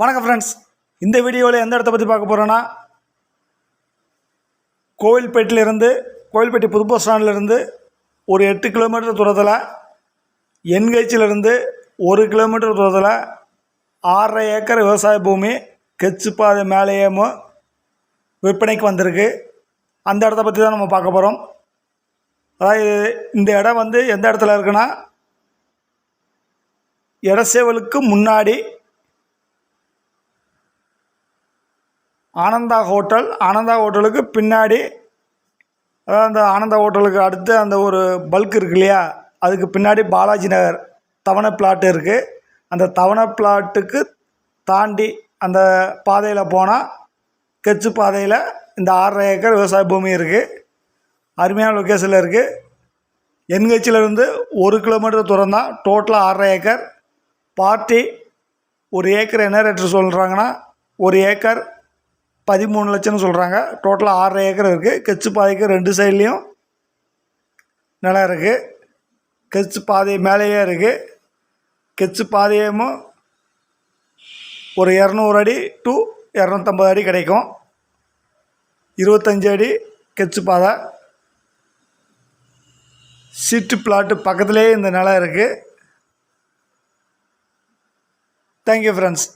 வணக்கம் ஃப்ரெண்ட்ஸ் இந்த வீடியோவில் எந்த இடத்த பற்றி பார்க்க போகிறோன்னா கோவில்பேட்டிலிருந்து கோவில்பேட்டை புது பஸ் ஸ்டாண்ட்லேருந்து ஒரு எட்டு கிலோமீட்டர் தூரத்தில் என்கேச்சிலிருந்து ஒரு கிலோமீட்டர் தூரத்தில் ஆறரை ஏக்கர் விவசாய பூமி கெச்சுப்பாதை மேலேயேமோ விற்பனைக்கு வந்திருக்கு. அந்த இடத்த பற்றி தான் நம்ம பார்க்க போகிறோம் அதாவது இந்த இடம் வந்து எந்த இடத்துல இருக்குன்னா இடசேவலுக்கு முன்னாடி ஆனந்தா ஹோட்டல் ஆனந்தா ஹோட்டலுக்கு பின்னாடி அதாவது அந்த ஆனந்தா ஹோட்டலுக்கு அடுத்து அந்த ஒரு பல்க் இருக்கு இல்லையா? அதுக்கு பின்னாடி பாலாஜி நகர் தவணை பிளாட் இருக்குது அந்த தவணை பிளாட்டுக்கு தாண்டி அந்த பாதையில் போனால் கெச்சு பாதையில் இந்த ஆறரை ஏக்கர் விவசாய பூமி இருக்குது அருமையான லொக்கேஷனில் இருக்குது என்ஹெச்சிலேருந்து ஒரு கிலோமீட்டர் தூரம் தான் டோட்டலாக ஆறரை ஏக்கர். பார்ட்டி ஒரு ஏக்கர் என்ன ரேட்டு சொல்கிறாங்கன்னா ஒரு ஏக்கர் பதிமூணு லட்சம்னு சொல்கிறாங்க டோட்டலாக ஆறரை ஏக்கர் இருக்குது கெச்சு பாதைக்கு ரெண்டு சைட்லேயும் நிலம் இருக்குது கெச்சு பாதை மேலேயே இருக்குது கெச்சு பாதையும் ஒரு இரநூறு அடி டு இரநூத்தம்பது அடி கிடைக்கும். இருபத்தஞ்சு அடி கெச்சு பாதை. சிட்டு பிளாட்டு பக்கத்துலேயே இந்த நிலம் இருக்குது தேங்க்யூ ஃப்ரெண்ட்ஸ்